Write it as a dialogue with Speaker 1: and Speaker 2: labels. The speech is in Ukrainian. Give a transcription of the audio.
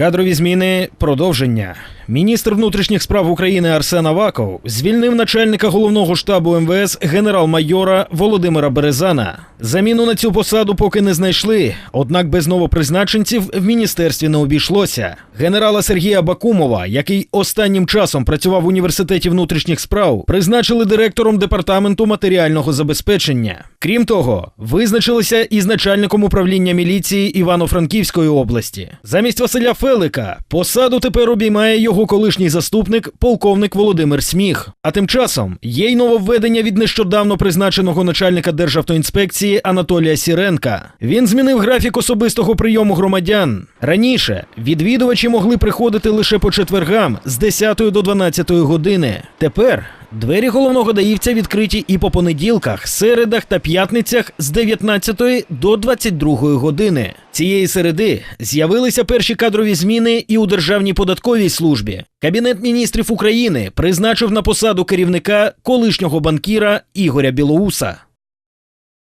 Speaker 1: Кадрові зміни продовження. Міністр внутрішніх справ України Арсен Аваков звільнив начальника головного штабу МВС генерал-майора Володимира Березана. Заміну на цю посаду поки не знайшли, однак без новопризначенців в міністерстві не обійшлося. Генерала Сергія Бакумова, який останнім часом працював в університеті внутрішніх справ, призначили директором департаменту матеріального забезпечення. Крім того, визначилися із начальником управління міліції Івано-Франківської області. Замість Василя Фелика посаду тепер обіймає його колишній заступник, полковник Володимир Сміх. А тим часом є й нововведення від нещодавно призначеного начальника Державтоінспекції Анатолія Сіренка. Він змінив графік особистого прийому громадян. Раніше відвідувачі могли приходити лише по четвергам з 10 до 12 години. Тепер Двері головного даївця відкриті і по понеділках, середах та п'ятницях з 19 до 22 години. Цієї середи з'явилися перші кадрові зміни і у Державній податковій службі. Кабінет міністрів України призначив на посаду керівника колишнього банкіра Ігоря Білоуса.